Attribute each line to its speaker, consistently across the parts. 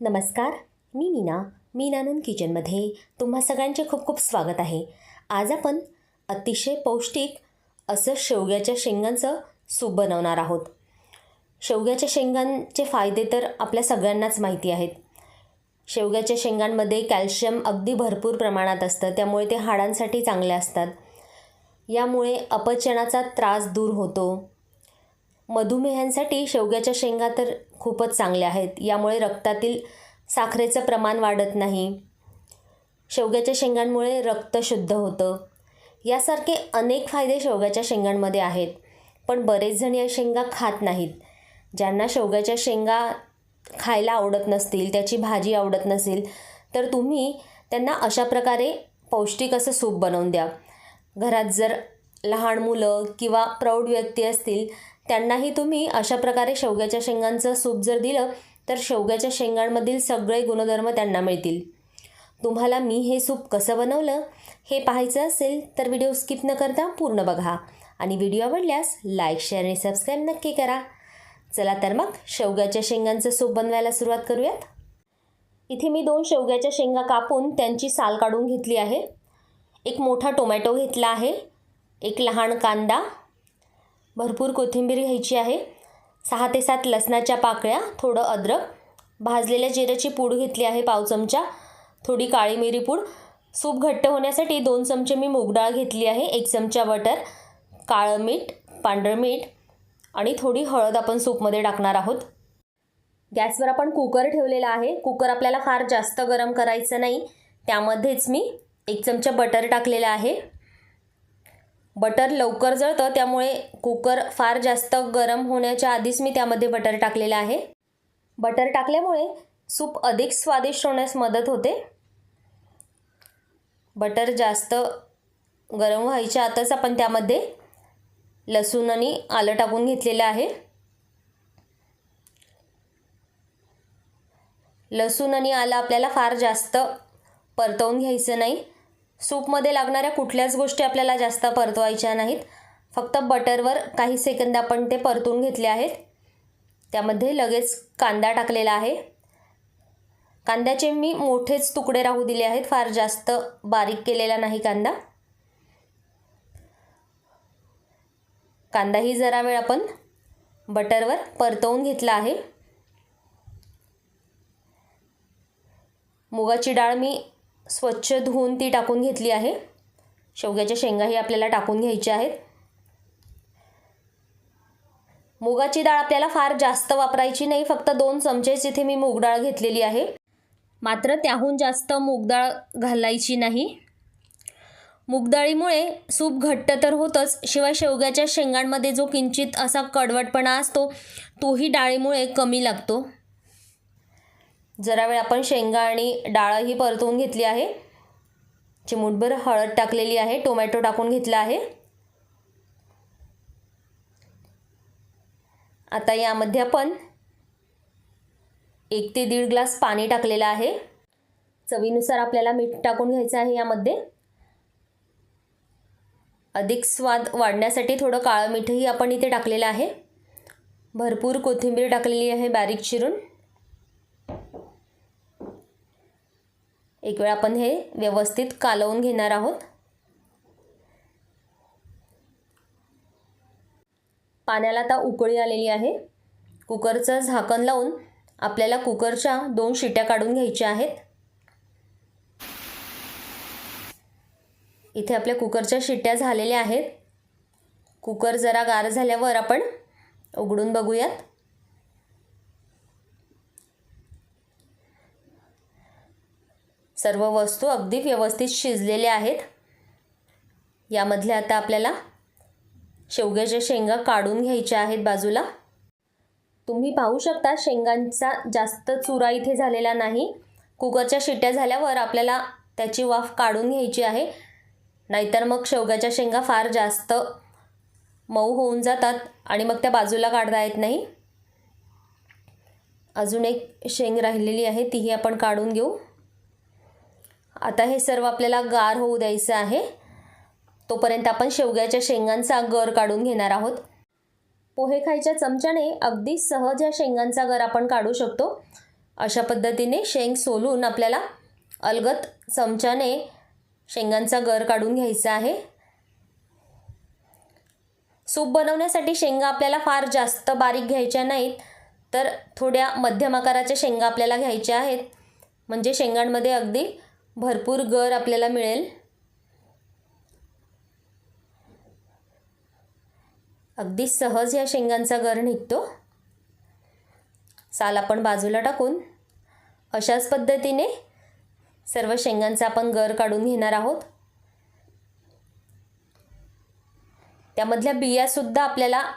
Speaker 1: नमस्कार मी मीना मीनानंद किचनमध्ये तुम्हा सगळ्यांचे खूप खूप स्वागत आहे. आज आपण अतिशय पौष्टिक असं शेवग्याच्या शेंगांचं सूप बनवणार आहोत. शेवग्याच्या शेंगांचे फायदे तर आपल्या सगळ्यांनाच माहिती आहेत. शेवग्याच्या शेंगांमध्ये कॅल्शियम अगदी भरपूर प्रमाणात असतं त्यामुळे ते हाडांसाठी चांगले असतात. यामुळे अपचनाचा त्रास दूर होतो. मधुमेहांसाठी शेवग्याच्या शेंगा तर खूपच चांगल्या आहेत. यामुळे रक्तातील साखरेचं प्रमाण वाढत नाही. शेवग्याच्या शेंगांमुळे रक्त शुद्ध होतं. यासारखे अनेक फायदे शेवग्याच्या शेंगांमध्ये आहेत. पण बरेच जण या शेंगा खात नाहीत. ज्यांना शेवग्याच्या शेंगा खायला आवडत नसतील त्याची भाजी आवडत नसेल तर तुम्ही त्यांना अशा प्रकारे पौष्टिक असं सूप बनवून द्या. घरात जर लहान मुलं किंवा प्रौढ व्यक्ती असतील त्यांनाही तुम्ही अशा प्रकारे शेवग्याच्या शेंगांचं सूप जर दिलं तर शेवग्याच्या शेंगांमधील सगळे गुणधर्म त्यांना मिळतील. तुम्हाला मी हे सूप कसं बनवलं हे पाहायचं असेल तर व्हिडिओ स्किप न करता पूर्ण बघा. आणि व्हिडिओ आवडल्यास लाईक शेअर आणि सबस्क्राईब नक्की करा. चला तर मग शेवग्याच्या शेंगांचं सूप बनवायला सुरुवात करूयात. इथे मी दोन शेवग्याच्या शेंगा कापून त्यांची साल काढून घेतली आहे. एक मोठा टोमॅटो घेतला आहे. एक लहान कांदा भरपूर कोथिंबीर घ्यायची आहे. सहा ते सात लसणाच्या पाकळ्या थोडं अद्रक भाजलेल्या जिऱ्याची पूड घेतली आहे पाव चमचा थोडी काळी मिरी पूड. सूप घट्ट होण्यासाठी दोन चमचे मी मूगडाळ घेतली आहे एक चमचा बटर काळं मीठ पांढरं मीठ आणि थोडी हळद आपण सूपमध्ये टाकणार आहोत. गॅसवर आपण कुकर ठेवलेला आहे. कुकर आपल्याला फार जास्त गरम करायचं नाही. त्यामध्येच मी एक चमचा बटर टाकलेला आहे. बटर लवकर जळतं त्यामुळे कुकर फार जास्त गरम होण्याच्या आधीच मी त्यामध्ये बटर टाकलेलं आहे. बटर टाकल्यामुळे सूप अधिक स्वादिष्ट होण्यास मदत होते. बटर जास्त गरम व्हायच्या आतच आपण त्यामध्ये लसूण आणि आलं टाकून घेतलेलं आहे. लसूण आणि आलं आपल्याला फार जास्त परतवून घ्यायचं नाही. सूपमध्ये लागणाऱ्या कुठल्याच गोष्टी आपल्याला जास्त परतवायच्या नाहीत. फक्त बटरवर काही सेकंद आपण ते परतून घेतले आहेत. त्यामध्ये लगेच कांदा टाकलेला आहे. कांद्याचे मी मोठेच तुकडे राहू दिले आहेत. फार जास्त बारीक केलेला नाही कांदा. कांदाही जरा वेळ आपण बटरवर परतवून घेतला आहे. मुगाची डाळ मी स्वच्छ धुवून ती टाकून घेतली आहे. शेवग्याच्या शेंगाही आपल्याला टाकून घ्यायच्या आहेत. मुगाची डाळ आपल्याला फार जास्त वापरायची नाही फक्त दोन चमचेच इथे मी मूग डाळ घेतलेली आहे. मात्र त्याहून जास्त मूग डाळ घालायची नाही. मुगडाळीमुळे सूप घट्ट तर होतंच शिवाय शेवग्याच्या शेंगांमध्ये जो किंचित असा कडवटपणा असतो तोही डाळीमुळे कमी लागतो. जरा वेळ आपण शेंगा आणि डाळही परतवून घेतली आहे. चिमूटभर हळद टाकलेली आहे. टोमॅटो टाकून घेतला आहे. आता यामध्ये आपण एक ते दीड ग्लास पाणी टाकलेलं आहे. चवीनुसार आपल्याला मीठ टाकून घ्यायचं आहे यामध्ये. अधिक स्वाद वाढण्यासाठी थोडं काळं मीठही आपण इथे टाकलेलं आहे. भरपूर कोथिंबीर टाकलेली आहे बारीक चिरून. एक वेळ आपण हे व्यवस्थित कालवून घेणार आहोत. पाण्याला आता उकळी आलेली आहे. कुकरचं झाकण लावून आपल्याला कुकरच्या दोन शिट्या काढून घ्यायच्या आहेत. इथे आपल्या कुकरच्या शिट्ट्या झालेल्या आहेत. कुकर जरा गार झाल्यावर आपण उघडून बघूयात. सर्व वस्तू अगदी व्यवस्थित शिजलेल्या आहेत. यामधल्या आता आपल्याला शेवग्याच्या शेंगा काढून घ्यायच्या आहेत बाजूला. तुम्ही पाहू शकता शेंगांचा जास्त चुरा इथे झालेला नाही. कुकरच्या शिट्ट्या झाल्यावर आपल्याला त्याची वाफ काढून घ्यायची आहे. नाहीतर मग शेवग्याच्या शेंगा फार जास्त मऊ होऊन जातात आणि मग त्या बाजूला काढता येत नाही. अजून एक शेंग राहिलेली आहे तीही आपण काढून घेऊ. आता हे सर्व आपल्याला गार होऊ द्यायचं आहे. तोपर्यंत आपण शेवग्याच्या शेंगांचा गर काढून घेणार आहोत. पोहे खायच्या चमच्याने अगदी सहज या शेंगांचा गर आपण काढू शकतो. अशा पद्धतीने शेंग सोलून आपल्याला अलगत चमच्याने शेंगांचा गर काढून घ्यायचा आहे. सूप बनवण्यासाठी शेंगा आपल्याला फार जास्त बारीक घ्यायच्या नाहीत तर थोड्या मध्यम आकाराच्या शेंगा आपल्याला घ्यायच्या आहेत. म्हणजे शेंगांमध्ये अगदी भरपूर गर आपल्याला मिळेल. अगदी सहज या शेंगांचा गर निघतो. साल आपण बाजूला टाकून अशाच पद्धतीने सर्व शेंगांचा आपण गर काढून घेणार आहोत. त्यामधल्या बियासुद्धा आपल्याला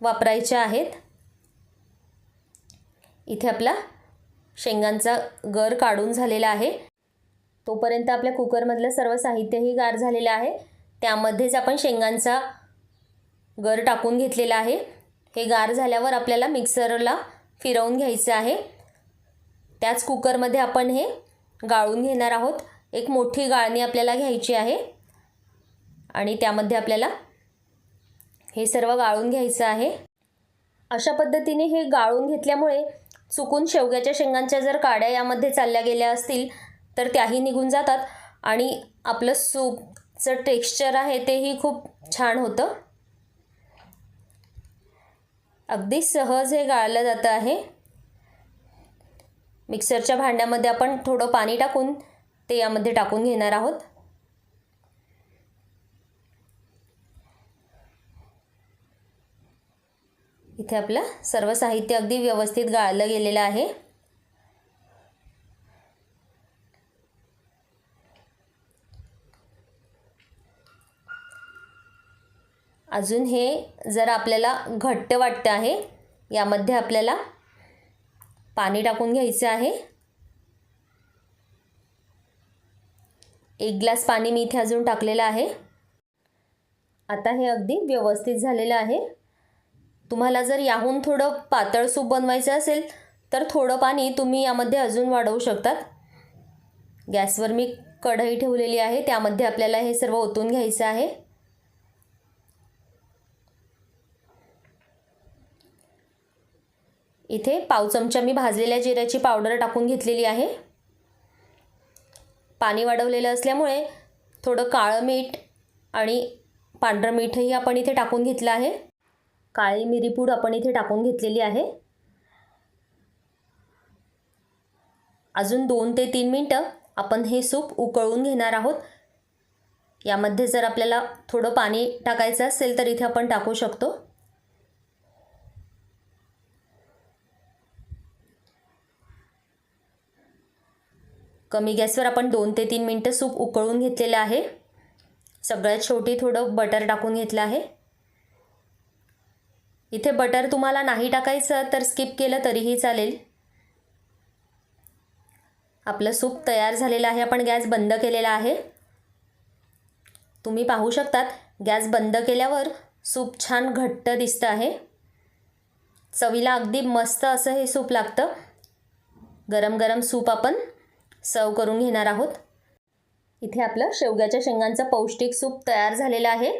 Speaker 1: वापरायच्या आहेत. इथे आपला शेंगांचा गर काढून झालेला आहे. तोपर्यंत आपल्या कुकरमधलं सर्व साहित्यही गार झालेलं आहे. त्यामध्येच आपण शेंगांचा गर टाकून घेतलेला आहे. हे गार झाल्यावर आपल्याला मिक्सरला फिरवून घ्यायचं आहे. त्याच कुकरमध्ये आपण हे गाळून घेणार आहोत. एक मोठी गाळणी आपल्याला घ्यायची आहे. आणि त्यामध्ये आपल्याला हे सर्व गाळून घ्यायचं आहे. अशा पद्धतीने हे गाळून घेतल्यामुळे चुकून शेवग्याच्या शेंगांच्या जर काड्या यामध्ये चालल्या गेल्या असतील तर त्याही निघून जातात. आणि आपलं सूपचं टेक्स्चर आहे तेही खूप छान होतं. अगदी सहज हे गाळलं जातं आहे. मिक्सरच्या भांड्यामध्ये आपण थोडं पाणी टाकून ते यामध्ये टाकून घेणार आहोत. इथे आपलं सर्व साहित्य अगदी व्यवस्थित गाळलं गेलेलं आहे. अजून हे जर आपल्याला घट्ट वाटतं आहे यामध्ये आपल्याला पाणी टाकून घ्यायचं आहे. एक ग्लास पाणी मी इथे अजून टाकलेलं आहे. आता हे अगदी व्यवस्थित झालेलं आहे. तुम्हाला जर याहून थोडं पातळ सूप बनवायचं असेल तर थोडं पाणी तुम्ही यामध्ये अजून वाढवू शकतात. गॅसवर मी कढई ठेवलेली आहे त्यामध्ये आपल्याला हे सर्व ओतून घ्यायचं आहे. इथे पाव चमचा मी भाजलेल्या जिऱ्याची पावडर टाकून घेतलेली आहे. पाणी वाढवलेलं असल्यामुळे थोडं काळं मीठ आणि पांढरं मीठही आपण इथे टाकून घेतलं आहे. काळी मिरीपूड आपण इथे टाकून घेतलेली आहे. अजून दोन ते तीन मिनटं आपण हे सूप उकळून घेणार आहोत. यामध्ये जर आपल्याला थोडं पाणी टाकायचं असेल तर इथे आपण टाकू शकतो. कमी गॅसवर आपण दोन ते तीन मिनटं सूप उकळून घेतलेलं आहे. सगळ्यात शेवटी थोडं बटर टाकून घेतलं आहे. इथे बटर तुम्हाला नाही टाकायचं तर स्किप केलं तरीही चालेल. आपलं सूप तयार झालेलं आहे. आपण गॅस बंद केलेला आहे. तुम्ही पाहू शकतात गॅस बंद केल्यावर सूप छान घट्ट दिसतं आहे. चवीला अगदी मस्त असं हे सूप लागतं. गरम गरम सूप आपण सर्व करून घेणार आहोत. इथे आपलं शेवग्याच्या शेंगांचं पौष्टिक सूप तयार झालेलं आहे.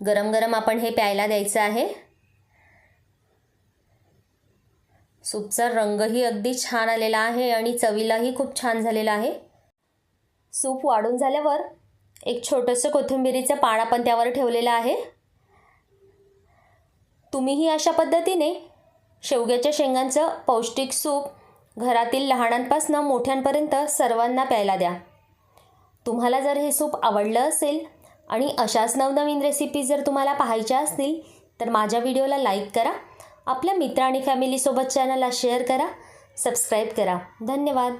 Speaker 1: गरम गरम आपण हे प्यायला द्यायचं आहे. सूपचा रंगही अगदी छान आलेला आहे आणि चवीलाही खूप छान झालेला आहे. सूप वाढून झाल्यावर एक छोटंसं कोथिंबिरीचं पान आपण त्यावर ठेवलेलं आहे. तुम्हीही अशा पद्धतीने शेवग्याच्या शेंगांचं पौष्टिक सूप घरातील लहानांपासून मोठ्यांपर्यंत सर्वांना प्यायला द्या. तुम्हाला जर हे सूप आवडलं असेल आणि अशाच नवनवीन रेसिपी जर तुम्हाला पाहायच्या असतील तर माझ्या व्हिडिओला लाईक करा. आपल्या मित्र आणि फॅमिलीसोबत चॅनलला शेअर करा. सबस्क्राईब करा. धन्यवाद.